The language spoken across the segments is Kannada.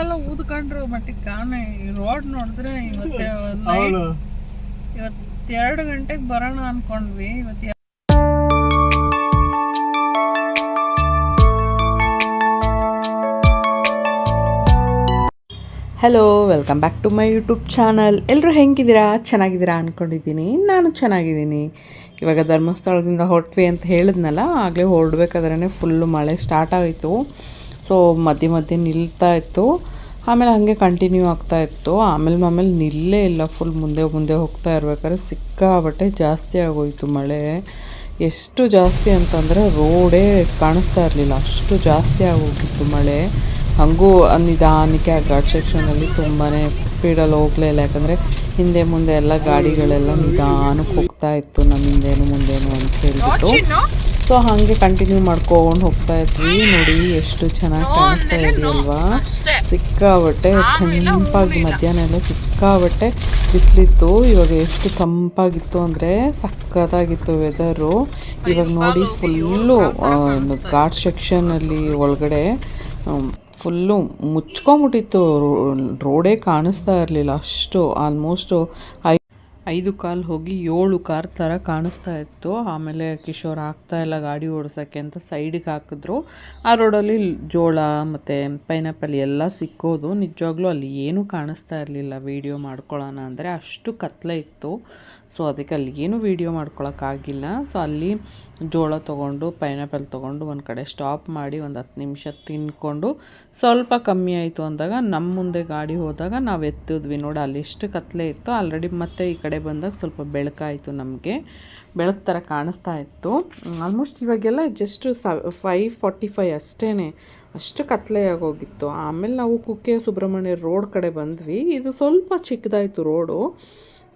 ಎಲ್ಲ ಊದ್ಕೊಂಡ್ರು ಮಟ್ಟಿಗೆ ಕಾಣ ಈ ರೋಡ್ ನೋಡಿದ್ರೆ ಇವತ್ತೆ ಅವಳು ಇವತ್ತು ಎರಡು ಗಂಟೆಗೆ ಬರೋಣ ಅನ್ಕೊಂಡ್ವಿ. ಇವತ್ತು hello welcome back to my YouTube channel ಎಲ್ಲರೂ ಹೆಂಗಿದ್ದೀರಾ? ಚೆನ್ನಾಗಿದ್ದೀರಾ ಅಂದ್ಕೊಂಡಿದ್ದೀನಿ ನಾನು ಚೆನ್ನಾಗಿದ್ದೀನಿ. ಇವಾಗ ಧರ್ಮಸ್ಥಳದಿಂದ ಹೊರಟ್ವಿ ಅಂತ ಹೇಳಿದ್ನಲ್ಲ ಆಗಲೇ ಹೊರಡ್ಬೇಕಾದ್ರೆ ಫುಲ್ಲು ಮಳೆ ಸ್ಟಾರ್ಟ್ ಆಯಿತು. ಸೊ ಮಧ್ಯೆ ಮಧ್ಯೆ ನಿಲ್ತಾ ಇತ್ತು. ಆಮೇಲೆ ಹಾಗೆ ಕಂಟಿನ್ಯೂ ಆಗ್ತಾ ಇತ್ತು. ಆಮೇಲೆ ಆಮೇಲೆ ನಿಲ್ಲೇ ಇಲ್ಲ. ಫುಲ್ ಮುಂದೆ ಮುಂದೆ ಹೋಗ್ತಾ ಇರ್ಬೇಕಾದ್ರೆ ಸಿಕ್ಕಾಬಟ್ಟೆ ಜಾಸ್ತಿ ಆಗೋಯ್ತು ಮಳೆ. ಎಷ್ಟು ಜಾಸ್ತಿ ಅಂತಂದರೆ ರೋಡೇ ಕಾಣಿಸ್ತಾ ಇರಲಿಲ್ಲ. ಅಷ್ಟು ಜಾಸ್ತಿ ಆಗೋಗಿತ್ತು ಮಳೆ. ಹಾಗೂ ನಿಧಾನಕ್ಕೆ ಆ ಘಾಟ್ ಸೆಕ್ಷನಲ್ಲಿ ತುಂಬಾ ಸ್ಪೀಡಲ್ಲಿ ಹೋಗಲೇ ಇಲ್ಲ. ಯಾಕಂದರೆ ಹಿಂದೆ ಮುಂದೆ ಎಲ್ಲ ಗಾಡಿಗಳೆಲ್ಲ ನಿಧಾನಕ್ಕೆ ಹೋಗ್ತಾ ಇತ್ತು. ನಮ್ಮ ಹಿಂದೇನು ಮುಂದೇನು ಅಂತ ಹೇಳ್ಬಿಟ್ಟು. ಸೊ ಹಾಗೆ ಕಂಟಿನ್ಯೂ ಮಾಡ್ಕೊಂಡು ಹೋಗ್ತಾ ಇದ್ವಿ. ನೋಡಿ ಎಷ್ಟು ಚೆನ್ನಾಗಿ ಕಾಣಿಸ್ತಾ ಇದೆಯಲ್ವಾ? ಸಿಕ್ಕಾಬಟ್ಟೆ ತಂಪಾಗಿ ಮಧ್ಯಾಹ್ನ ಎಲ್ಲ ಸಿಕ್ಕಾಬಟ್ಟೆ ಬಿಸಿಲಿತ್ತು. ಇವಾಗ ಎಷ್ಟು ತಂಪಾಗಿತ್ತು ಅಂದರೆ ಸಕ್ಕತ್ತಾಗಿತ್ತು ವೆದರು ಇವಾಗ ನೋಡಿ ಫುಲ್ಲು ಘಾಟ್ ಸೆಕ್ಷನಲ್ಲಿ ಒಳಗಡೆ ಫುಲ್ಲು ಮುಚ್ಕೊಂಬಿಟ್ಟಿತ್ತು ರೋಡೇ ಕಾಣಿಸ್ತಾ ಇರಲಿಲ್ಲ. ಅಷ್ಟು ಆಲ್ಮೋಸ್ಟು ಐ ಐದು ಕಾಲು ಹೋಗಿ ಏಳು ಕಾರ್ ಥರ ಕಾಣಿಸ್ತಾ ಇತ್ತು. ಆಮೇಲೆ ಕಿಶೋರ್ ಆಗ್ತಾ ಇಲ್ಲ ಗಾಡಿ ಓಡಿಸೋಕ್ಕೆ ಅಂತ ಸೈಡಿಗೆ ಹಾಕಿದ್ರು. ಆ ರೋಡಲ್ಲಿ ಜೋಳ ಮತ್ತು ಪೈನಾಪಲ್ ಎಲ್ಲ ಸಿಕ್ಕೋದು. ನಿಜವಾಗ್ಲೂ ಅಲ್ಲಿ ಏನೂ ಕಾಣಿಸ್ತಾ ಇರಲಿಲ್ಲ. ವೀಡಿಯೋ ಮಾಡ್ಕೊಳ್ಳೋಣ ಅಂದರೆ ಅಷ್ಟು ಕತ್ತಲೆ ಇತ್ತು. ಸೊ ಅದಕ್ಕೆ ಅಲ್ಲಿ ಏನೂ ವೀಡಿಯೋ ಮಾಡ್ಕೊಳಕ್ಕಾಗಿಲ್ಲ. ಸೊ ಅಲ್ಲಿ ಜೋಳ ತೊಗೊಂಡು ಪೈನಾಪಲ್ ತೊಗೊಂಡು ಒಂದು ಕಡೆ ಸ್ಟಾಪ್ ಮಾಡಿ ಒಂದು ಹತ್ತು ನಿಮಿಷ ತಿನ್ಕೊಂಡು ಸ್ವಲ್ಪ ಕಮ್ಮಿ ಆಯಿತು ಅಂದಾಗ ನಮ್ಮ ಮುಂದೆ ಗಾಡಿ ಹೋದಾಗ ನಾವು ಎತ್ತಿದ್ವಿ. ನೋಡಿ ಅಲ್ಲಿ ಎಷ್ಟು ಕತ್ಲೆ ಇತ್ತು ಆಲ್ರೆಡಿ ಮತ್ತೆ ಈ ಕಡೆ ಬಂದಾಗ ಸ್ವಲ್ಪ ಬೆಳಕಾಯಿತು ನಮಗೆ. ಬೆಳಕು ಥರ ಕಾಣಿಸ್ತಾ ಇತ್ತು. ಆಲ್ಮೋಸ್ಟ್ ಇವಾಗೆಲ್ಲ ಜಸ್ಟ್ ಸ ಫೈವ್ ಫಾರ್ಟಿ ಫೈವ್ ಅಷ್ಟೇ ಅಷ್ಟು ಕತ್ಲೆ ಆಗೋಗಿತ್ತು. ಆಮೇಲೆ ನಾವು ಕುಕ್ಕೆ ಸುಬ್ರಹ್ಮಣ್ಯ ರೋಡ್ ಕಡೆ ಬಂದ್ವಿ. ಇದು ಸ್ವಲ್ಪ ಚಿಕ್ಕದಾಯಿತು ರೋಡು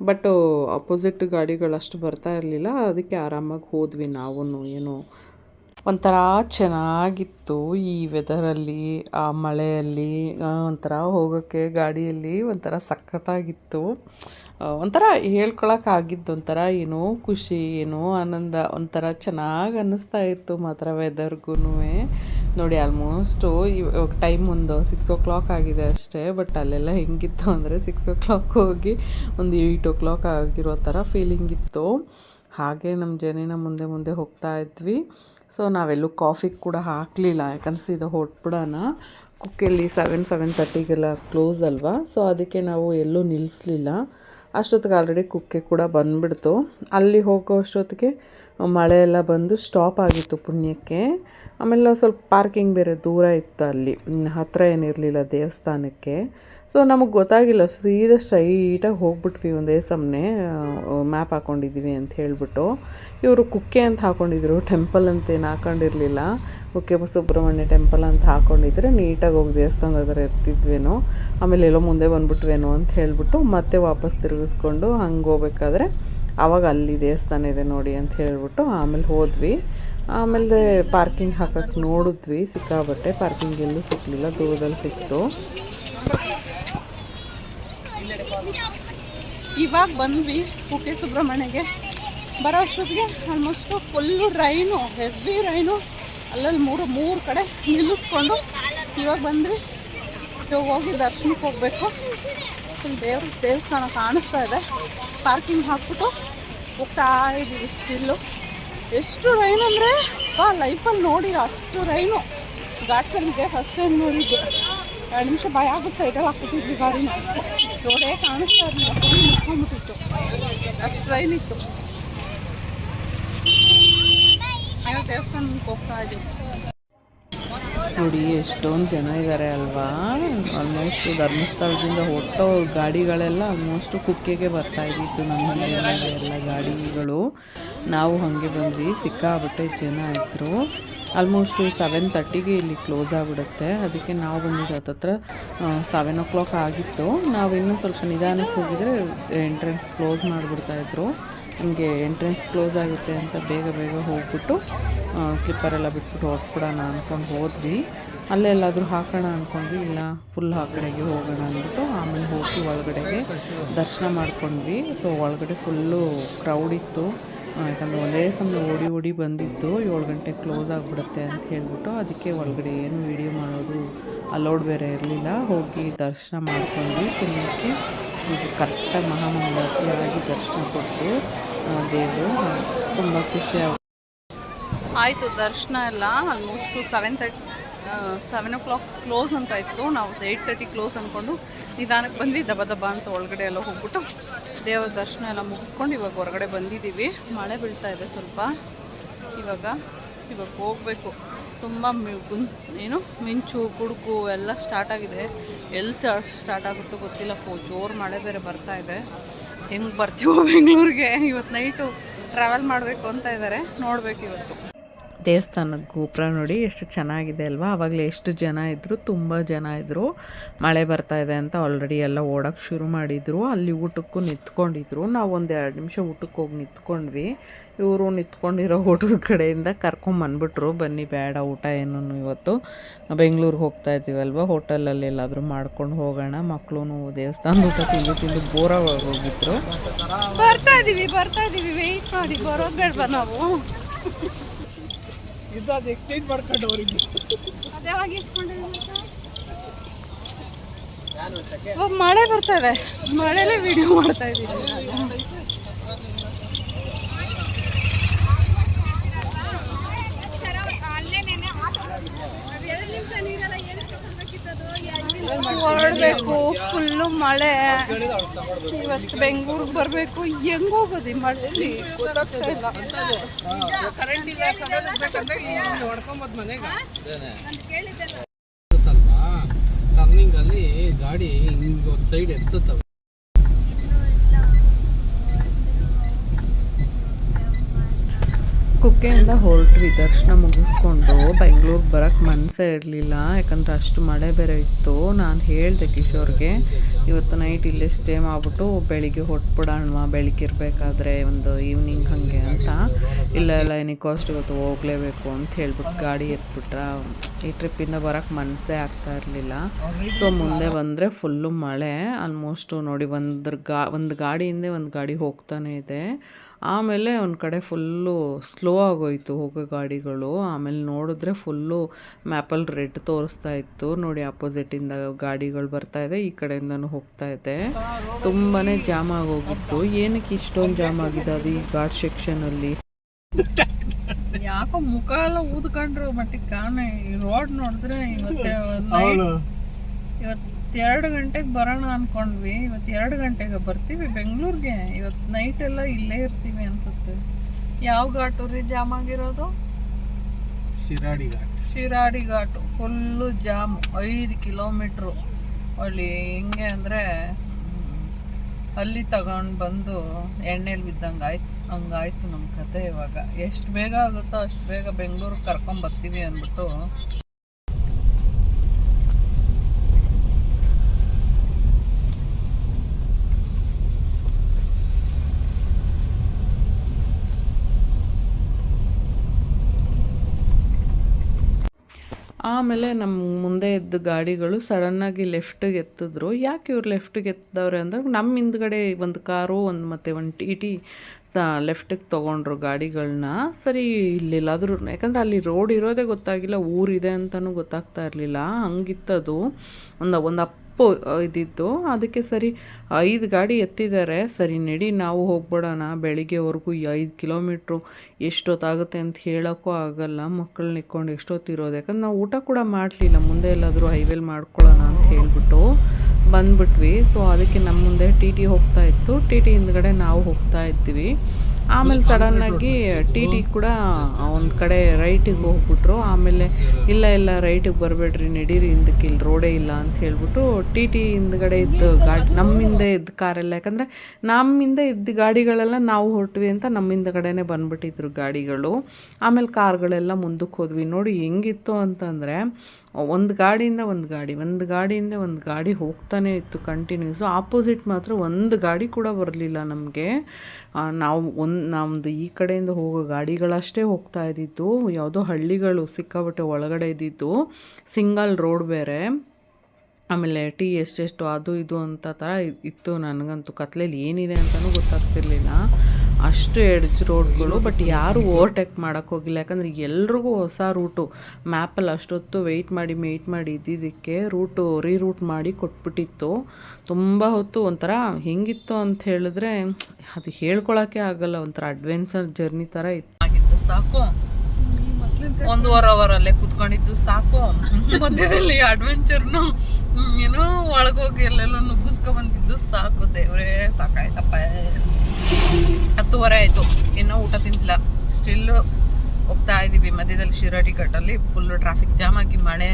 ಬಟ್ ಅಪೋಸಿಟ್ ಗಾಡಿಗಳಷ್ಟು ಬರ್ತಾ ಇರಲಿಲ್ಲ. ಅದಕ್ಕೆ ಆರಾಮಾಗಿ ಹೋದ್ವಿ ನಾವು ಏನು. ಒಂಥರ ಚೆನ್ನಾಗಿತ್ತು ಈ ವೆದರಲ್ಲಿ ಆ ಮಳೆಯಲ್ಲಿ ಒಂಥರ ಹೋಗೋಕ್ಕೆ, ಗಾಡಿಯಲ್ಲಿ ಒಂಥರ ಸಖತ್ತಾಗಿತ್ತು. ಒಂಥರ ಒಂಥರ ಹೇಳ್ಕೊಳಕ್ಕಾಗಿದ್ದು, ಒಂಥರ ಏನೋ ಖುಷಿ, ಏನೋ ಆನಂದ, ಒಂಥರ ಚೆನ್ನಾಗಿ ಅನ್ನಿಸ್ತಾ ಇತ್ತು ಮಾತ್ರ ವೆದರ್ಗೂ ನೋಡಿ ಆಲ್ಮೋಸ್ಟು ಇವಾಗ ಟೈಮ್ ಒಂದು ಸಿಕ್ಸ್ ಓ ಕ್ಲಾಕ್ ಆಗಿದೆ ಅಷ್ಟೇ ಬಟ್ ಅಲ್ಲೆಲ್ಲ ಹೆಂಗಿತ್ತು ಅಂದರೆ ಸಿಕ್ಸ್ ಓ ಕ್ಲಾಕ್ ಹೋಗಿ ಒಂದು ಏಯ್ಟ್ ಓ ಕ್ಲಾಕ್ ಆಗಿರೋ ಥರ ಫೀಲಿಂಗ್ ಇತ್ತು. ಹಾಗೆ ನಮ್ಮ ಜನಿನ ಮುಂದೆ ಮುಂದೆ ಹೋಗ್ತಾ ಇದ್ವಿ. ಸೊ ನಾವೆಲ್ಲೂ ಕಾಫಿ ಕೂಡ ಹಾಕಲಿಲ್ಲ, ಯಾಕಂದ್ರೆ ಸೀದಾ ಹೊಟ್ಬಿಡೋಣ ಕುಕ್ಕೆಲ್ಲಿ ಸೆವೆನ್ ಸೆವೆನ್ ತರ್ಟಿಗೆಲ್ಲ ಕ್ಲೋಸ್ ಅಲ್ವಾ? ಸೊ ಅದಕ್ಕೆ ನಾವು ಎಲ್ಲೂ ನಿಲ್ಲಿಸ್ಲಿಲ್ಲ ಅಷ್ಟೊತ್ತಿಗೆ ಆಲ್ರೆಡಿ ಕುಕ್ಕೆ ಕೂಡ ಬಂದುಬಿಡ್ತು. ಅಲ್ಲಿ ಹೋಗೋ ಅಷ್ಟೊತ್ತಿಗೆ ಮಳೆ ಎಲ್ಲ ಬಂದು ಸ್ಟಾಪ್ ಆಗಿತ್ತು ಪುಣ್ಯಕ್ಕೆ. ಆಮೇಲೆ ಸ್ವಲ್ಪ ಪಾರ್ಕಿಂಗ್ ಬೇರೆ ದೂರ ಇತ್ತು ಅಲ್ಲಿ. ಹತ್ತಿರ ಏನಿರಲಿಲ್ಲ ದೇವಸ್ಥಾನಕ್ಕೆ. ಸೊ ನಮಗೆ ಗೊತ್ತಾಗಿಲ್ಲ. ಸೀದಾ ಸ್ಟ್ರೈಟಾಗಿ ಹೋಗ್ಬಿಟ್ವಿ ಒಂದೇ ಸಮನೆ ಮ್ಯಾಪ್ ಹಾಕ್ಕೊಂಡಿದ್ದೀವಿ ಅಂತ ಹೇಳಿಬಿಟ್ಟು. ಇವರು ಕುಕ್ಕೆ ಅಂತ ಹಾಕ್ಕೊಂಡಿದ್ರು ಟೆಂಪಲ್ ಅಂತ ಏನು ಹಾಕೊಂಡಿರಲಿಲ್ಲ. ಕುಕ್ಕೆ ಸುಬ್ರಹ್ಮಣ್ಯ ಟೆಂಪಲ್ ಅಂತ ಹಾಕ್ಕೊಂಡಿದ್ರೆ ನೀಟಾಗಿ ಹೋಗಿ ದೇವಸ್ಥಾನದ ಹತ್ರ ಇರ್ತಿದ್ವೇನೋ, ಆಮೇಲೆ ಎಲ್ಲೋ ಮುಂದೆ ಬಂದ್ಬಿಟ್ವೇನೋ ಅಂತ ಹೇಳಿಬಿಟ್ಟು ಮತ್ತೆ ವಾಪಸ್ ತಿರುಗಿಸ್ಕೊಂಡು ಹಂಗೆ ಹೋಗ್ಬೇಕಾದ್ರೆ ಆವಾಗ ಅಲ್ಲಿ ದೇವಸ್ಥಾನ ಇದೆ ನೋಡಿ ಅಂತ ಹೇಳಿಬಿಟ್ಟು ಆಮೇಲೆ ಹೋದ್ವಿ. ಆಮೇಲೆ ಪಾರ್ಕಿಂಗ್ ಹಾಕಕ್ಕೆ ನೋಡಿದ್ವಿ ಸಿಕ್ಕಾಬಟ್ಟೆ ಪಾರ್ಕಿಂಗ್ ಎಲ್ಲೂ ಸಿಕ್ಕಲಿಲ್ಲ ದೂರದಲ್ಲಿ ಸಿಕ್ತು. ಇವಾಗ ಬಂದ್ವಿ ಕುಕ್ಕೆ ಸುಬ್ರಹ್ಮಣ್ಯಗೆ. ಬರೋ ಅಷ್ಟೊತ್ತಿಗೆ almost full rain heavy rain, ಅಲ್ಲಲ್ಲಿ ಮೂರು ಮೂರು ಕಡೆ ನಿಲ್ಲಿಸ್ಕೊಂಡು ಇವಾಗ ಬಂದ್ವಿ. ಇವಾಗ ಹೋಗಿ ದರ್ಶನಕ್ಕೆ ಹೋಗಬೇಕು. ಫುಲ್ ದೇವ್ರ, ದೇವಸ್ಥಾನ ಕಾಣಿಸ್ತಾ ಇದೆ. ಪಾರ್ಕಿಂಗ್ ಹಾಕ್ಬಿಟ್ಟು ಹೋಗ್ತಾ ಇದ್ದೀವಿ ಸ್ಟಿಲ್ಲು ಎಷ್ಟು ರೈನ್ ಅಂದರೆ? ಆ ಲೈಫಲ್ಲಿ ನೋಡಿಲ್ಲ ಅಷ್ಟು ರೈನು ಘಾಟ್ಸಲ್ಲಿ ಇದೆ ಫಸ್ಟ್ ಟೈಮ್ ನೋಡಿದ್ದು. ಎರಡು ನಿಮಿಷ ಭಯ ಆಗುತ್ತೆ ಸೈಡಲ್ಲಿ ಹಾಕ್ಬಿಟ್ಟಿದ್ವಿ ಗಾಡಿನ ರೋಡೇ ಕಾಣಿಸ್ತಾ ಇರಲಿಲ್ಲ ಫೋನ್ ಮುಚ್ಕೊಂಡ್ಬಿಟ್ಟಿತ್ತು. ಅಷ್ಟು ರೈನ್ ಇತ್ತು. ದೇವಸ್ಥಾನಕ್ಕೆ ಹೋಗ್ತಾ ಇದ್ದೀವಿ. ನೋಡಿ ಎಷ್ಟೊಂದು ಜನ ಇದ್ದಾರೆ ಅಲ್ವಾ? ಆಲ್ಮೋಸ್ಟ್ ಧರ್ಮಸ್ಥಳದಿಂದ ಹೊಟ್ಟೋ ಗಾಡಿಗಳೆಲ್ಲ ಆಲ್ಮೋಸ್ಟ್ ಕುಕ್ಕೆಗೆ ಬರ್ತಾ ಇದ್ದಿತ್ತು ನಮ್ಮ ಮನೆಯಲ್ಲಿ ಎಲ್ಲ ಗಾಡಿಗಳು. ನಾವು ಹಾಗೆ ಬಂದ್ವಿ ಸಿಕ್ಕಾಬಿಟ್ಟೆ ಜನ ಇದ್ದರು ಆಲ್ಮೋಸ್ಟ್ ಸೆವೆನ್ ತರ್ಟಿಗೆ ಇಲ್ಲಿ ಕ್ಲೋಸ್ ಆಗಿಬಿಡುತ್ತೆ. ಅದಕ್ಕೆ ನಾವು ಬಂದಿದ್ದು ಹತ್ತತ್ರ ಸೆವೆನ್ ಓ ಕ್ಲಾಕ್ ಆಗಿತ್ತು. ನಾವು ಇನ್ನೂ ಸ್ವಲ್ಪ ನಿಧಾನಕ್ಕೆ ಹೋಗಿದರೆ ಎಂಟ್ರೆನ್ಸ್ ಕ್ಲೋಸ್ ಮಾಡಿಬಿಡ್ತಾಯಿದ್ರು ನಮಗೆ ಎಂಟ್ರೆನ್ಸ್ ಕ್ಲೋಸ್ ಆಗುತ್ತೆ ಅಂತ ಬೇಗ ಬೇಗ ಹೋಗ್ಬಿಟ್ಟು ಸ್ಲಿಪ್ಪರೆಲ್ಲ ಬಿಟ್ಬಿಟ್ಟು ಹೊಟ್ಬಿಡೋಣ ಅಂದ್ಕೊಂಡು ಹೋದ್ವಿ. ಅಲ್ಲೇ ಎಲ್ಲಾದರೂ ಹಾಕೋಣ ಅಂದ್ಕೊಂಡ್ವಿ ಇಲ್ಲ ಫುಲ್ ಆ ಕಡೆಗೆ ಹೋಗೋಣ ಅಂದ್ಬಿಟ್ಟು ಆಮೇಲೆ ಹೋಗಿ ಒಳಗಡೆಗೆ ದರ್ಶನ ಮಾಡ್ಕೊಂಡ್ವಿ. ಸೊ ಒಳಗಡೆ ಫುಲ್ಲು ಕ್ರೌಡ್ ಇತ್ತು. ಯಾಕಂದರೆ ಒಂದೇ ಸಮಯ ಓಡಿ ಓಡಿ ಬಂದಿತ್ತು. ಏಳು ಗಂಟೆ ಕ್ಲೋಸ್ ಆಗಿಬಿಡುತ್ತೆ ಅಂತ ಹೇಳ್ಬಿಟ್ಟು ಅದಕ್ಕೆ ಒಳಗಡೆ ಏನು ವೀಡಿಯೋ ಮಾಡೋದು ಅಲೋಡ್ ಬೇರೆ ಇರಲಿಲ್ಲ. ಹೋಗಿ ದರ್ಶನ ಮಾಡ್ಕೊಂಡ್ವಿ. ಪುಣ್ಯಕ್ಕೆ ಕರೆಕ್ಟಾಗಿ ಮಹಾಮಂಗಳಾರತಿ ದರ್ಶನ ಕೊಟ್ಟು ದೇವರು ತುಂಬ ಖುಷಿ ಆಗುತ್ತೆ ಆಯಿತು, ದರ್ಶನ ಎಲ್ಲ almost seven thirty seven o'clock close ಅಂತ ಇತ್ತು. ನಾವು ಏಯ್ಟ್ ತರ್ಟಿ ಕ್ಲೋಸ್ ಅಂದ್ಕೊಂಡು ನಿಧಾನಕ್ಕೆ ಬಂದ್ವಿ, ದಬ ದಬ ಅಂತ ಒಳಗಡೆ ಎಲ್ಲ ಹೋಗ್ಬಿಟ್ಟು ದೇವರ ದರ್ಶನ ಎಲ್ಲ ಮುಗಿಸ್ಕೊಂಡು ಇವಾಗ ಹೊರಗಡೆ ಬಂದಿದ್ದೀವಿ. ಮಳೆ ಬೀಳ್ತಾ ಇದೆ ಸ್ವಲ್ಪ. ಇವಾಗ ಇವಾಗ ಹೋಗಬೇಕು. ತುಂಬ ಏನು, ಮಿಂಚು, ಕುಡುಕು ಎಲ್ಲ ಸ್ಟಾರ್ಟ್ ಆಗಿದೆ. ಎಲ್ಲಿ ಸ್ಟಾರ್ಟ್ ಆಗುತ್ತೋ ಗೊತ್ತಿಲ್ಲ. ಫೋ ಜೋರು ಮಳೆ ಬೇರೆ ಬರ್ತಾ ಇದೆ. ಹೆಂಗೆ ಬರ್ತೀವೋ ಬೆಂಗಳೂರಿಗೆ. ಇವತ್ತು ನೈಟು ಟ್ರಾವೆಲ್ ಮಾಡಬೇಕು ಅಂತ ಇದ್ದಾರೆ ನೋಡಬೇಕು ಇವತ್ತು. ದೇವಸ್ಥಾನದ ಗೋಪುರ ನೋಡಿ ಎಷ್ಟು ಚೆನ್ನಾಗಿದೆ ಅಲ್ವಾ? ಆವಾಗಲೇ ಎಷ್ಟು ಜನ ಇದ್ದರು ತುಂಬ ಜನ ಇದ್ದರು ಮಳೆ ಬರ್ತಾ ಇದೆ ಅಂತ ಆಲ್ರೆಡಿ ಎಲ್ಲ ಓಡೋಕ್ಕೆ ಶುರು ಮಾಡಿದರು. ಅಲ್ಲಿ ಊಟಕ್ಕೂ ನಿಂತ್ಕೊಂಡಿದ್ರು. ನಾವು ಒಂದು ಎರಡು ನಿಮಿಷ ಊಟಕ್ಕೆ ಹೋಗಿ ನಿಂತ್ಕೊಂಡ್ವಿ. ಇವರು ನಿಂತ್ಕೊಂಡಿರೋ ಊಟದ ಕಡೆಯಿಂದ ಕರ್ಕೊಂಬಂದ್ಬಿಟ್ರು ಬನ್ನಿ, ಬೇಡ, ಊಟ ಏನೂ ಇವತ್ತು? ಬೆಂಗಳೂರಿಗೆ ಹೋಗ್ತಾ ಇದ್ದೀವಲ್ವ ಹೋಟೆಲಲ್ಲಿ ಎಲ್ಲಾದರೂ ಮಾಡ್ಕೊಂಡು ಹೋಗೋಣ. ಮಕ್ಕಳು ದೇವಸ್ಥಾನದ ಊಟ ತಿಂದು ತಿಂದು ಬೋರಾಗಿ ಹೋಗಿದ್ರು. ಬರ್ತಾ ಇದ್ದೀವಿ ಬರ್ತಾ ಇದ್ದೀವಿ ವೆಯ್ಟ್ ಮಾಡಿ. ಬರೋದು ಬೇಡವಾ ನಾವು? ಇದು ಅದು ಎಕ್ಸ್ಚೇಂಜ್ ಮಾಡ್ಕೊಂಡು ಅವರಿಗೆ ಮಳೆ ಬರ್ತಾ ಇದೆ ಮಳೆಲೇ ವಿಡಿಯೋ ಮಾಡ್ತಾ ಇದ್ದೀವಿ ಹೊರಡಬೇಕು ಫುಲ್ಲು ಮಳೆ. ಇವತ್ತು ಬೆಂಗಳೂರಿಗೆ ಬರಬೇಕು, ಹೆಂಗ್ ಹೋಗೋದು ಈ ಮಳೆಯಲ್ಲಿ ಗೊತ್ತಾಗ್ತಾ ಇಲ್ಲ. ಟರ್ನಿಂಗ್ ಅಲ್ಲಿ ಗಾಡಿ ನಿಮ್ಗೆ ಒಂದ್ ಸೈಡ್ ಎತ್ತುತ್ತವೆ. ಕುಕ್ಕೆಯಿಂದ ಹೊರಟ್ವಿ. ದರ್ಶನ ಮುಗಿಸ್ಕೊಂಡು ಬೆಂಗ್ಳೂರಿಗೆ ಬರೋಕ್ಕೆ ಮನಸ್ಸೇ ಇರಲಿಲ್ಲ. ಯಾಕಂದ್ರೆ ಅಷ್ಟು ಮಳೆ ಬೇರೆ ಇತ್ತು. ನಾನು ಹೇಳಿದೆ ಕಿಶೋರ್ಗೆ, ಇವತ್ತು ನೈಟ್ ಇಲ್ಲೇ ಸ್ಟೇ ಮಾಡಿಬಿಟ್ಟು ಬೆಳಿಗ್ಗೆ ಹೊಟ್ಬಿಡೋಣ ಬೆಳಿಗ್ಗೆ ಇರಬೇಕಾದ್ರೆ ಒಂದು ಈವ್ನಿಂಗ್ ಹಾಗೆ ಅಂತ. ಇಲ್ಲ ಇಲ್ಲ ಏನಕ್ಕೆ ಕಾಸ್ಟ್ ಇವತ್ತು ಹೋಗಲೇಬೇಕು. ಅಂತ ಹೇಳ್ಬಿಟ್ಟು ಗಾಡಿ ಎತ್ಬಿಟ್ರೆ. ಈ ಟ್ರಿಪ್ಪಿಂದ ಬರೋಕ್ಕೆ ಮನಸ್ಸೇ ಆಗ್ತಾ ಇರಲಿಲ್ಲ. ಸೊ ಮುಂದೆ ಬಂದರೆ ಫುಲ್ಲು ಮಳೆ. ಆಲ್ಮೋಸ್ಟು ನೋಡಿ ಒಂದು ಗಾ, ಒಂದು ಗಾಡಿಯಿಂದ ಒಂದು ಗಾಡಿ ಹೋಗ್ತಾನೆ ಇದೆ. ಆಮೇಲೆ ಒಂದು ಕಡೆ ಫುಲ್ಲು ಸ್ಲೋ ಆಗೋಯಿತು ಹೋಗೋ ಗಾಡಿಗಳು. ಆಮೇಲೆ ನೋಡಿದ್ರೆ ಫುಲ್ಲು ಮ್ಯಾಪಲ್ ರೆಡ್ ತೋರಿಸ್ತಾ ಇತ್ತು. ನೋಡಿ ಅಪೋಸಿಟಿಂದ ಗಾಡಿಗಳು ಬರ್ತಾ ಇದೆ ಈ ಕಡೆಯಿಂದನೂ ಹೋಗ್ತಾ ಇದೆ. ತುಂಬಾ ಜಾಮ್ ಆಗೋಗಿತ್ತು. ಏನಕ್ಕೆ ಇಷ್ಟೊಂದು ಜಾಮ್ ಆಗಿದೆ ಅದು ಈ ಘಾಟ್ ಸೆಕ್ಷನಲ್ಲಿ ಯಾಕೋ ಮುಖ ಎಲ್ಲ ಊದ್ಕೊಂಡ್ರು ಮಟ್ಟಿಗೆ ಕಾಣ ಈ ರೋಡ್ ನೋಡಿದ್ರೆ ಇವತ್ತೆ ಇವತ್ತು ಎರಡು ಗಂಟೆಗೆ ಬರೋಣ ಅನ್ಕೊಂಡ್ವಿ. ಇವತ್ತು ಎರಡು ಗಂಟೆಗೆ ಬರ್ತೀವಿ ಬೆಂಗಳೂರಿಗೆ. ಇವತ್ತು ನೈಟ್ ಎಲ್ಲ ಇಲ್ಲೇ ಇರ್ತೀವಿ ಅನ್ಸುತ್ತೆ. ಯಾವ ಘಾಟು ರೀ ಜಾಮ್ ಆಗಿರೋದು? ಶಿರಾಡಿ ಘಾಟ್. ಶಿರಾಡಿ ಘಾಟು. ಫುಲ್ಲು ಜಾಮ್ ಐದು ಕಿಲೋಮೀಟ್ರು ಅಲ್ಲಿ ಹೆಂಗೆ ಅಂದರೆ ಅಲ್ಲಿ ತಗೊಂಡು ಬಂದು ಎಣ್ಣೆಲಿ ಬಿದ್ದಂಗೆ ಆಯ್ತು. ಹಂಗಾಯ್ತು ನಮ್ಮ ಕತೆ ಇವಾಗ. ಎಷ್ಟು ಬೇಗ ಆಗುತ್ತೋ ಅಷ್ಟು ಬೇಗ ಬೆಂಗಳೂರಿಗೆ ಕರ್ಕೊಂಬರ್ತೀವಿ ಅಂದ್ಬಿಟ್ಟು. ಆಮೇಲೆ ನಮ್ಮ ಮುಂದೆ ಇದ್ದ ಗಾಡಿಗಳು ಸಡನ್ನಾಗಿ ಲೆಫ್ಟಿಗೆ ಎತ್ತಿದ್ರು ಯಾಕೆ ಇವ್ರು ಲೆಫ್ಟಿಗೆ ಎತ್ತಿದವ್ರೆ ಅಂದ್ರೆ ನಮ್ಮ ಹಿಂದ್ಗಡೆ ಒಂದು ಕಾರು, ಒಂದು ಮತ್ತು ಒಂದು ಟಿ ಟಿ ಲೆಫ್ಟಿಗೆ ತೊಗೊಂಡ್ರು ಗಾಡಿಗಳನ್ನ ಸರಿ, ಇಲ್ಲೆಲ್ಲಾದರೂ, ಯಾಕಂದ್ರೆ ಅಲ್ಲಿ ರೋಡ್ ಇರೋದೇ ಗೊತ್ತಾಗಿಲ್ಲ, ಊರಿದೆ ಅಂತಲೂ ಗೊತ್ತಾಗ್ತಾ ಇರಲಿಲ್ಲ. ಹಂಗಿತ್ತದು. ಒಂದು ಒಂದು ಅಪ್ಪು ಇದಿತ್ತು. ಅದಕ್ಕೆ ಸರಿ, ಐದು ಗಾಡಿ ಎತ್ತಿದ್ದಾರೆ. ಸರಿ, ನಡಿ, ನಾವು ಹೋಗ್ಬಿಡೋಣ. ಬೆಳಿಗ್ಗೆವರೆಗೂ ಐದು ಕಿಲೋಮೀಟ್ರು ಎಷ್ಟೊತ್ತಾಗುತ್ತೆ ಅಂತ ಹೇಳೋಕ್ಕೂ ಆಗಲ್ಲ. ಮಕ್ಕಳನ್ನ ಇಟ್ಕೊಂಡು ಎಷ್ಟೊತ್ತಿರೋದು? ಯಾಕಂದ್ರೆ ನಾವು ಊಟ ಕೂಡ ಮಾಡಲಿಲ್ಲ. ಮುಂದೆ ಎಲ್ಲಾದರೂ ಹೈವೇಲಿ ಮಾಡ್ಕೊಳ್ಳೋಣ ಅಂತ ಹೇಳ್ಬಿಟ್ಟು ಬಂದ್ಬಿಟ್ವಿ. ಸೊ, ಅದಕ್ಕೆ ನಮ್ಮ ಮುಂದೆ ಟಿ ಟಿ ಹೋಗ್ತಾ ಇತ್ತು. ಟಿ ಟಿ ಹಿಂದ್ಗಡೆ ನಾವು ಹೋಗ್ತಾ ಇದ್ವಿ. ಆಮೇಲೆ ಸಡನ್ನಾಗಿ ಟಿ ಟಿ ಕೂಡ ಒಂದು ಕಡೆ ರೈಟಿಗೆ ಹೋಗ್ಬಿಟ್ರು. ಆಮೇಲೆ ಇಲ್ಲ ಇಲ್ಲ, ರೈಟಿಗೆ ಬರಬೇಡ್ರಿ, ನಡೀರಿ, ಹಿಂದಕ್ಕೆ ಇಲ್ಲಿ ರೋಡೇ ಇಲ್ಲ ಅಂತ ಹೇಳ್ಬಿಟ್ಟು ಟಿ ಟಿ ಹಿಂದ್ಗಡೆ ಇದ್ದ ಗಾಡಿ, ನಮ್ಮಿಂದ ಇದ್ದ ಕಾರೆಲ್ಲ. ಯಾಕಂದರೆ ನಮ್ಮಿಂದ ಇದ್ದ ಗಾಡಿಗಳೆಲ್ಲ ನಾವು ಹೊರಟ್ವಿ ಅಂತ ನಮ್ಮಿಂದ ಕಡೆನೇ ಬಂದ್ಬಿಟ್ಟಿದ್ರು ಗಾಡಿಗಳು. ಆಮೇಲೆ ಕಾರ್ಗಳೆಲ್ಲ ಮುಂದಕ್ಕೆ ಹೋದ್ವಿ. ನೋಡಿ ಹೆಂಗಿತ್ತು ಅಂತಂದರೆ ಒಂದು ಗಾಡಿಯಿಂದ ಒಂದು ಗಾಡಿ, ಒಂದು ಗಾಡಿಯಿಂದ ಒಂದು ಗಾಡಿ ಹೋಗ್ತಾನೆ ಇತ್ತು ಕಂಟಿನ್ಯೂಸು. ಆಪೋಸಿಟ್ ಮಾತ್ರ ಒಂದು ಗಾಡಿ ಕೂಡ ಬರಲಿಲ್ಲ ನಮಗೆ. ನಾವು ಒಂದು ನಮ್ಮದು ಈ ಕಡೆಯಿಂದ ಹೋಗೋ ಗಾಡಿಗಳಷ್ಟೇ ಹೋಗ್ತಾ ಇದ್ದಿತ್ತು ಯಾವುದೋ ಹಳ್ಳಿಗಳು ಸಿಕ್ಕಾಬಟ್ಟೆ ಒಳಗಡೆ ಇದ್ದಿತ್ತು ಸಿಂಗಲ್ ರೋಡ್ ಬೇರೆ. ಆಮೇಲೆ ಟೀ ಎಷ್ಟೆಷ್ಟು ಅದು ಇದು ಅಂತ ಥರ ಇತ್ತು ನನಗಂತೂ ಕತ್ಲೆಯಲ್ಲಿ ಏನಿದೆ ಅಂತಲೂ ಗೊತ್ತಾಗ್ತಿರ್ಲಿಲ್ಲ. ಅಷ್ಟು ಎಡ್ಜ್ ರೋಡ್ಗಳು ಬಟ್ ಯಾರು ಓವರ್ಟೇಕ್ ಮಾಡೋಕ್ಕೋಗಿಲ್ಲ ಯಾಕಂದರೆ ಎಲ್ರಿಗೂ ಹೊಸ ರೂಟು ಮ್ಯಾಪಲ್ಲಿ ಅಷ್ಟೊತ್ತು ವೆಯ್ಟ್ ಮಾಡಿ ವೆಯ್ಟ್ ಮಾಡಿ ಇದ್ದಿದ್ದಕ್ಕೆ ರೂಟು ರೀರೂಟ್ ಮಾಡಿ ಕೊಟ್ಬಿಟ್ಟಿತ್ತು. ತುಂಬ ಹೊತ್ತು ಒಂಥರ ಹೆಂಗಿತ್ತು ಅಂತ ಹೇಳಿದ್ರೆ ಅದು ಹೇಳ್ಕೊಳಕ್ಕೆ ಆಗಲ್ಲ. ಒಂಥರ ಅಡ್ವೆಂಚರ್ ಜರ್ನಿ ಥರ ಇತ್ತು. ಆಗಿತ್ತು ಸಾಕು. ಅವರ್ ಅಲ್ಲೇ ಕುತ್ಕೊಂಡಿದ್ದು ಸಾಕು. ಮಧ್ಯದಲ್ಲಿ ಅಡ್ವೆಂಚರ್ನು ಏನೋ ಒಳಗೋಗಿ ಎಲ್ಲೆಲ್ಲೋ ನುಗ್ಗಿಸ್ಕೊ ಬಂದಿದ್ದು ಸಾಕು ದೇವ್ರೇ, ಸಾಕಾಯ್ತಪ್ಪ. ಹತ್ತುವರೆ ಆಯಿತು. ಇನ್ನೂ ಊಟ ತಿಂತಿಲ್ಲ ಸ್ಟಿಲ್ ಹೋಗ್ತಾ ಇದ್ದೀವಿ ಮಧ್ಯದಲ್ಲಿ ಶಿರಾಡಿ ಘಟ್ಟಲ್ಲಿ ಫುಲ್ ಟ್ರಾಫಿಕ್ ಜಾಮ್ ಆಗಿ ಮಳೆ.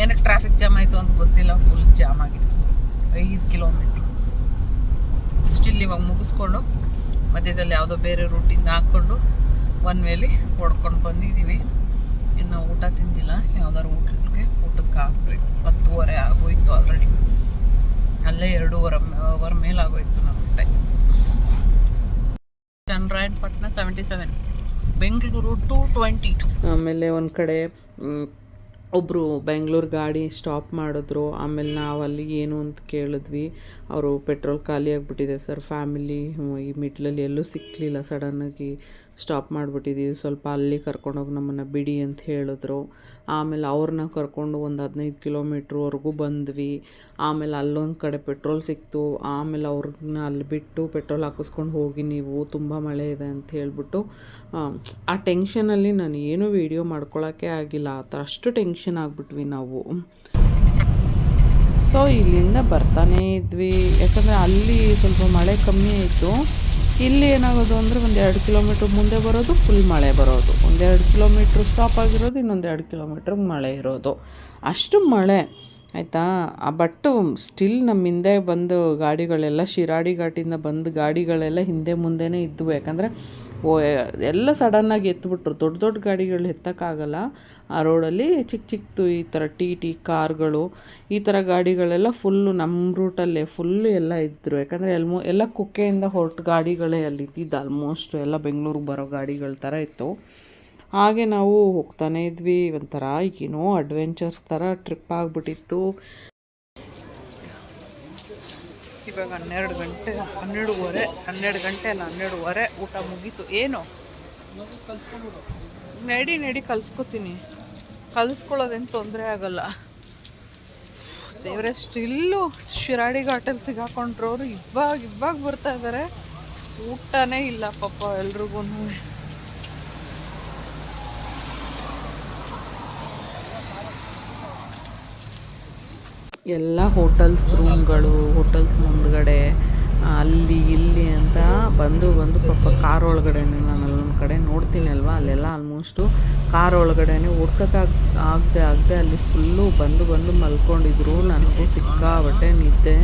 ಏನಕ್ಕೆ ಟ್ರಾಫಿಕ್ ಜಾಮ್ ಆಯಿತು ಅಂತ ಗೊತ್ತಿಲ್ಲ. ಫುಲ್ ಜಾಮ್ ಆಗಿತ್ತು ಐದು ಕಿಲೋಮೀಟ್ರ್ ಸ್ಟಿಲ್ ಇವಾಗ ಮುಗಿಸ್ಕೊಂಡು ಮಧ್ಯದಲ್ಲಿ ಯಾವುದೋ ಬೇರೆ ರೂಟಿಂದ ಹಾಕ್ಕೊಂಡು ಒನ್ ವೇಲಿ ಹೊಡ್ಕೊಂಡು ಬಂದಿದ್ದೀವಿ ಇನ್ನು ಊಟ ತಿಂದಿಲ್ಲ. ಯಾವ್ದಾದ್ರು ಊಟಕ್ಕೆ ಊಟಕ್ಕೆ ಹಾಕ್ಬೇಕು ಹತ್ತುವರೆ ಆಗೋಯ್ತು ಆಲ್ರೆಡಿ ಅಲ್ಲೇ ಎರಡೂವರೆ, ಅವರ್ ಮೇಲೆ ಆಗೋಯ್ತು ನಮ್ಮ time Chandrayanapattana seventy seven Bengaluru to twenty ಆಮೇಲೆ ಒಂದು ಕಡೆ ಒಬ್ಬರು ಬೆಂಗಳೂರು ಗಾಡಿ ಸ್ಟಾಪ್ ಮಾಡಿದ್ರು. ಆಮೇಲೆ ನಾವು ಅಲ್ಲಿ ಏನು ಅಂತ ಕೇಳಿದ್ವಿ. ಅವರು ಪೆಟ್ರೋಲ್ ಖಾಲಿ ಆಗಿಬಿಟ್ಟಿದೆ ಸರ್ ಫ್ಯಾಮಿಲಿ ಈ ಮಿಡ್ಲಲ್ಲಿ ಎಲ್ಲೂ ಸಿಕ್ಕಲಿಲ್ಲ ಸಡನ್ನಾಗಿ ಸ್ಟಾಪ್ ಮಾಡಿಬಿಟ್ಟಿದ್ದೀವಿ ಸ್ವಲ್ಪ ಅಲ್ಲಿ ಕರ್ಕೊಂಡೋಗಿ ನಮ್ಮನ್ನು ಬಿಡಿ ಅಂತ ಹೇಳಿದ್ರು. ಆಮೇಲೆ ಅವ್ರನ್ನ ಕರ್ಕೊಂಡು ಒಂದು ಹದಿನೈದು ಕಿಲೋಮೀಟ್ರ್ವರೆಗೂ ಬಂದ್ವಿ. ಆಮೇಲೆ ಅಲ್ಲೊಂದು ಕಡೆ ಪೆಟ್ರೋಲ್ ಸಿಕ್ತು. ಆಮೇಲೆ ಅವ್ರನ್ನ ಅಲ್ಲಿ ಬಿಟ್ಟು ಪೆಟ್ರೋಲ್ ಹಾಕಿಸ್ಕೊಂಡು ಹೋಗಿ ನೀವು ತುಂಬ ಮಳೆ ಇದೆ ಅಂತ ಹೇಳಿಬಿಟ್ಟು ಆ, ಟೆನ್ಷನಲ್ಲಿ ನಾನು ಏನೂ ವೀಡಿಯೋ ಮಾಡ್ಕೊಳ್ಳೋಕ್ಕೆ ಆಗಿಲ್ಲ. ಆ ಥರ ಅಷ್ಟು ಟೆನ್ಷನ್ ಆಗಿಬಿಟ್ವಿ ನಾವು. ಸೊ ಇಲ್ಲಿಂದ ಬರ್ತಾನೇ ಇದ್ವಿ. ಯಾಕಂದರೆ ಅಲ್ಲಿ ಸ್ವಲ್ಪ ಮಳೆ ಕಮ್ಮಿ ಆಯಿತು. ಇಲ್ಲಿ ಏನಾಗೋದು ಅಂದರೆ ಒಂದು ಕಿಲೋಮೀಟ್ರ್ ಮುಂದೆ ಬರೋದು ಫುಲ್ ಮಳೆ ಬರೋದು. ಒಂದೆರಡು ಕಿಲೋಮೀಟ್ರ್ ಸ್ಟಾಪ್ ಆಗಿರೋದು, ಇನ್ನೊಂದು ಎರಡು ಕಿಲೋಮೀಟ್ರ್ ಮಳೆ ಇರೋದು. ಅಷ್ಟು ಮಳೆ, ಆಯಿತಾ? ಬಟ್ಟು ಸ್ಟಿಲ್ ನಮ್ಮ ಹಿಂದೆ ಬಂದು ಗಾಡಿಗಳೆಲ್ಲ, ಶಿರಾಡಿ ಘಾಟಿಂದ ಬಂದು ಗಾಡಿಗಳೆಲ್ಲ ಹಿಂದೆ ಮುಂದೆನೇ ಇದ್ದವು ಯಾಕಂದರೆ ಓ ಎಲ್ಲ ಸಡನ್ನಾಗಿ ಎತ್ಬಿಟ್ರು. ದೊಡ್ಡ ದೊಡ್ಡ ಗಾಡಿಗಳು ಎತ್ತಕ್ಕಾಗಲ್ಲ. ಆ ರೋಡಲ್ಲಿ ಚಿಕ್ಕ ಚಿಕ್ಕದು ಈ ಥರ ಟಿ ಟಿ ಕಾರ್ಗಳು, ಈ ಥರ ಗಾಡಿಗಳೆಲ್ಲ ಫುಲ್ಲು ನಮ್ಮ ರೂಟಲ್ಲೇ ಫುಲ್ಲು ಎಲ್ಲ ಇದ್ದರು ಯಾಕಂದರೆ ಎಲ್ಮೋ, ಎಲ್ಲ ಕುಕ್ಕೆಯಿಂದ ಹೊರಟು ಗಾಡಿಗಳೇ ಅಲ್ಲಿ ಇದ್ದಿದ್ದು ಆಲ್ಮೋಸ್ಟ್ ಎಲ್ಲ ಬೆಂಗಳೂರಿಗೆ ಬರೋ ಗಾಡಿಗಳ ಥರ ಇತ್ತು. ಹಾಗೆ ನಾವು ಹೋಗ್ತಾನೆ ಇದ್ವಿ. ಒಂಥರ ಏನೋ ಅಡ್ವೆಂಚರ್ಸ್ ಥರ ಟ್ರಿಪ್ ಆಗಿಬಿಟ್ಟಿತ್ತು. ಇವಾಗ ಹನ್ನೆರಡು ಗಂಟೆ, ಹನ್ನೆರಡುವರೆ, ಹನ್ನೆರಡು ಗಂಟೆ ಅಲ್ಲ, ಹನ್ನೆರಡುವರೆ, ಊಟ ಮುಗೀತು. ಏನು? ನಡಿ ನಡಿ, ಕಲ್ಸ್ಕೊತೀನಿ. ಕಲಿಸ್ಕೊಳ್ಳೋದೇನು ತೊಂದರೆ ಆಗಲ್ಲ. ದೇವರೇ, ಸ್ಟಿಲ್ಲು ಶಿರಾಡಿ ಘಾಟಲ್ಲಿ ಸಿಗಾಕೊಂಡ್ರವ್ರು ಇವಾಗ ಇವಾಗ ಬರ್ತಾ ಇದ್ದಾರೆ ಊಟನೇ ಇಲ್ಲ ಪಾಪ ಎಲ್ರಿಗೂ ಎಲ್ಲ ಹೋಟೆಲ್ಸ್ ರೂಮ್ಗಳು ಹೋಟೆಲ್ಸ್ ಮುಂದ್ಗಡೆ ಅಲ್ಲಿ, ಇಲ್ಲಿ ಅಂತ ಬಂದು ಬಂದು ಪಾಪ ಕಾರ್ ಒಳಗಡೆನೇ ನಾನು ಅಲ್ಲೊಂದು ಕಡೆ ನೋಡ್ತೀನಿ ಅಲ್ವಾ? ಅಲ್ಲೆಲ್ಲ ಆಲ್ಮೋಸ್ಟು ಕಾರ್ ಒಳಗಡೆನೇ ಓಡ್ಸೋಕ್ಕಾಗ ಆಗದೆ ಆಗದೆ ಅಲ್ಲಿ ಫುಲ್ಲು ಬಂದು ಬಂದು ಮಲ್ಕೊಂಡಿದ್ರು. ನನಗೂ ಸಿಕ್ಕಾಬಟ್ಟೆ ನಿದ್ದೆ,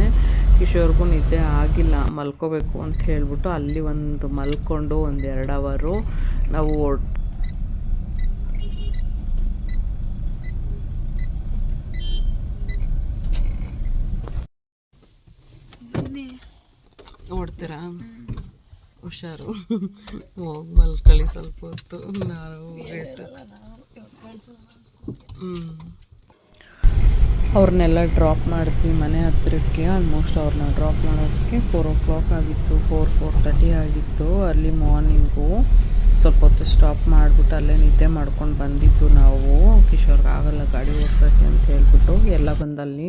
ಕಿಶೋರ್ಗೂ ನಿದ್ದೆ ಆಗಿಲ್ಲ. ಮಲ್ಕೋಬೇಕು ಅಂತ ಹೇಳ್ಬಿಟ್ಟು ಅಲ್ಲಿ ಒಂದು ಮಲ್ಕೊಂಡು ಒಂದು ಎರಡು ಅವರು ನಾವು ನೋಡ್ತೀರಾ ಹುಷಾರು. ಹೋಗಿ ಮಲ್ಕೊಳ್ಳಿ ಸ್ವಲ್ಪ ಹೊತ್ತು. ನಾವು ಹ್ಞೂ ಅವ್ರನ್ನೆಲ್ಲ ಡ್ರಾಪ್ ಮಾಡಿದ್ವಿ ಮನೆ ಹತ್ತಿರಕ್ಕೆ ಆಲ್ಮೋಸ್ಟ್ ಅವ್ರನ್ನ ಡ್ರಾಪ್ ಮಾಡೋದಕ್ಕೆ ಫೋರ್ ಓ ಕ್ಲಾಕ್ ಆಗಿತ್ತು. ಫೋರ್ ಫೋರ್ ತರ್ಟಿ ಆಗಿತ್ತು. ಅರ್ಲಿ ಮಾರ್ನಿಂಗು ಸ್ವಲ್ಪ ಹೊತ್ತು ಸ್ಟಾಪ್ ಮಾಡಿಬಿಟ್ಟು ಅಲ್ಲೇ ನಿದ್ದೆ ಮಾಡ್ಕೊಂಡು ಬಂದಿದ್ದು ನಾವು. ಕಿಶೋರ್ಗೆ ಆಗಲ್ಲ ಗಾಡಿ ಓಡ್ಸೋಕ್ಕೆ ಅಂತ ಹೇಳ್ಬಿಟ್ಟು ಎಲ್ಲ ಬಂದಲ್ಲಿ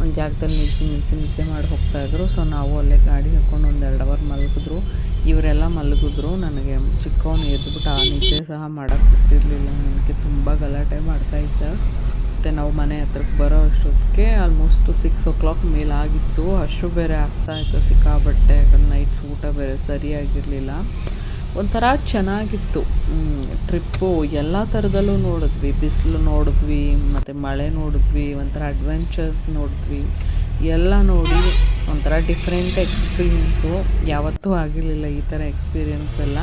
ಒಂದು ಜಾಗದಲ್ಲಿ ನಿಲ್ಸಿ ನಿಲ್ಸಿ ನಿದ್ದೆ ಮಾಡಿ ಹೋಗ್ತಾಯಿದ್ರು ಸೊ ನಾವು ಅಲ್ಲೇ ಗಾಡಿ ಹಾಕ್ಕೊಂಡು ಒಂದು ಎರಡು ಅವರ್ ಮಲಗಿದ್ರು. ಇವರೆಲ್ಲ ಮಲಗಿದ್ರು. ನನಗೆ ಚಿಕ್ಕವನು ಎದ್ದುಬಿಟ್ಟು ಆ ನಿದ್ದೆ ಸಹ ಮಾಡೋಕ್ಕೆ ಬಿಟ್ಟಿರಲಿಲ್ಲ. ನನಗೆ ತುಂಬ ಗಲಾಟೆ ಮಾಡ್ತಾಯಿದ್ದ ಮತ್ತು ನಾವು ಮನೆ ಹತ್ರಕ್ಕೆ ಬರೋ ಅಷ್ಟೊತ್ತಿಗೆ ಆಲ್ಮೋಸ್ಟ್ ಸಿಕ್ಸ್ ಓ ಕ್ಲಾಕ್ ಮೇಲಾಗಿತ್ತು ಹಶು ಬೇರೆ ಆಗ್ತಾಯಿತ್ತು ಸಿಕ್ಕಾಬಟ್ಟೆ ಯಾಕಂದ್ರೆ ನೈಟ್ಸ್ ಊಟ ಬೇರೆ ಸರಿಯಾಗಿರಲಿಲ್ಲ. ಒಂಥರ ಚೆನ್ನಾಗಿತ್ತು. ಟ್ರಿಪ್ಪು ಎಲ್ಲ ಥರದಲ್ಲೂ ನೋಡಿದ್ವಿ. ಬಿಸಿಲು ನೋಡಿದ್ವಿ, ಮತ್ತು ಮಳೆ ನೋಡಿದ್ವಿ, ಒಂಥರ ಅಡ್ವೆಂಚರ್ಸ್ ನೋಡಿದ್ವಿ. ಎಲ್ಲ ನೋಡಿ ಒಂಥರ ಡಿಫ್ರೆಂಟ್ ಎಕ್ಸ್ಪೀರಿಯೆನ್ಸು ಯಾವತ್ತೂ ಆಗಿರಲಿಲ್ಲ ಈ ಥರ ಎಕ್ಸ್ಪೀರಿಯೆನ್ಸ್ ಎಲ್ಲ.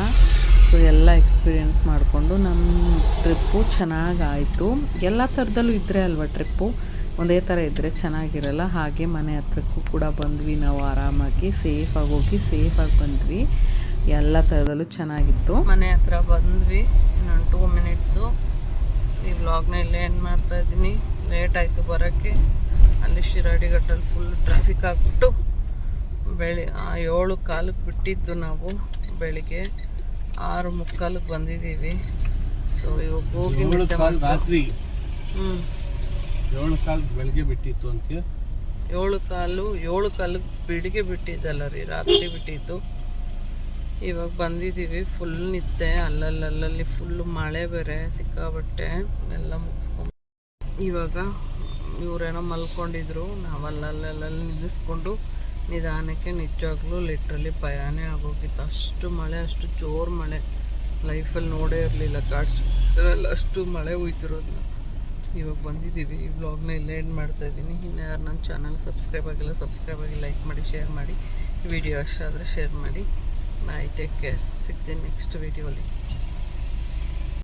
ಸೊ ಎಲ್ಲ ಎಕ್ಸ್ಪೀರಿಯೆನ್ಸ್ ಮಾಡಿಕೊಂಡು ನಮ್ಮ ಟ್ರಿಪ್ಪು ಚೆನ್ನಾಗಾಯಿತು. ಎಲ್ಲ ಥರದಲ್ಲೂ ಇದ್ದರೆ ಅಲ್ವಾ ಟ್ರಿಪ್ಪು ಒಂದೇ ಥರ ಇದ್ದರೆ ಚೆನ್ನಾಗಿರಲ್ಲ. ಹಾಗೆ ಮನೆ ಹತ್ರಕ್ಕೂ ಕೂಡ ಬಂದ್ವಿ ನಾವು ಆರಾಮಾಗಿ ಸೇಫಾಗಿ ಹೋಗಿ ಸೇಫಾಗಿ ಬಂದ್ವಿ. ಎಲ್ಲ ಥರದಲ್ಲೂ ಚೆನ್ನಾಗಿತ್ತು. ಮನೆ ಹತ್ರ ಬಂದ್ವಿ ಇನ್ನೊಂದು ಟೂ ಮಿನಿಟ್ಸು ಈ ವ್ಲಾಗ್ನ ಇಲ್ಲೇ ಎಂಡ್ ಮಾಡ್ತಾ ಇದ್ದೀನಿ. ಲೇಟ್ ಆಯಿತು ಬರೋಕ್ಕೆ. ಅಲ್ಲಿ ಶಿರಾಡಿ ಘಟ್ಟಲ್ಲಿ ಫುಲ್ ಟ್ರಾಫಿಕ್ ಆಗಿಬಿಟ್ಟು ಬೆಳಿ ಆ, ಏಳು ಕಾಲಕ್ಕೆ ಬಿಟ್ಟಿದ್ದು ನಾವು ಬೆಳಿಗ್ಗೆ. ಆರು ಮುಕ್ಕಾಲಕ್ಕೆ ಬಂದಿದ್ದೀವಿ. ಸೊ ಇವಾಗ ಹೋಗಿ ರಾತ್ರಿ. ಹ್ಞೂ ಏಳು ಕಾಲ್ ಬೆಳಗ್ಗೆ ಬಿಟ್ಟಿತ್ತು ಅಂತ ಏಳು ಕಾಲು ಏಳು ಕಾಲಕ್ಕೆ ಬೆಳಿಗ್ಗೆ ಬಿಟ್ಟಿದ್ದಲ್ಲ ರೀ ರಾತ್ರಿ ಬಿಟ್ಟಿದ್ದು. ಇವಾಗ ಬಂದಿದ್ದೀವಿ. ಫುಲ್ ನಿದ್ದೆ, ಅಲ್ಲಲ್ಲಲ್ಲಿ ಫುಲ್ ಮಳೆ ಬೇರೆ ಸಿಕ್ಕಾಬಟ್ಟೆ ಎಲ್ಲ ಮುಗಿಸ್ಕೊಂಡು ಇವಾಗ ಇವರೇನೋ ಮಲ್ಕೊಂಡಿದ್ರು. ನಾವು ಅಲ್ಲಲ್ಲಲ್ಲಿ ನಿಲ್ಲಿಸ್ಕೊಂಡು ನಿಧಾನಕ್ಕೆ ನಿಜವಾಗ್ಲೂ ಲಿಟ್ರಲಿ ಭಯನೇ ಆಗೋಗಿತ್ತು. ಅಷ್ಟು ಮಳೆ, ಅಷ್ಟು ಜೋರು ಮಳೆ. ಲೈಫಲ್ಲಿ ನೋಡೇ ಇರಲಿಲ್ಲ. ಘಾಟ್ಸಲ್ಲಿ ಅಷ್ಟು ಮಳೆ ಹೋಯ್ತಿರೋದನ್ನ ಇವಾಗ ಬಂದಿದ್ದೀವಿ. ಈ ವ್ಲಾಗ್ನ ಇಲ್ಲೇ ಮಾಡ್ತಾ ಇದ್ದೀನಿ. ಇನ್ನು ಯಾರು ನನ್ನ ಚಾನಲ್ ಸಬ್ಸ್ಕ್ರೈಬ್ ಆಗಿಲ್ಲ ಸಬ್ಸ್ಕ್ರೈಬ್ ಆಗಿ ಲೈಕ್ ಮಾಡಿ ಶೇರ್ ಮಾಡಿ. ವಿಡಿಯೋ ಅಷ್ಟಾದರೆ ಶೇರ್ ಮಾಡಿ. Bye, take care. See you the next video.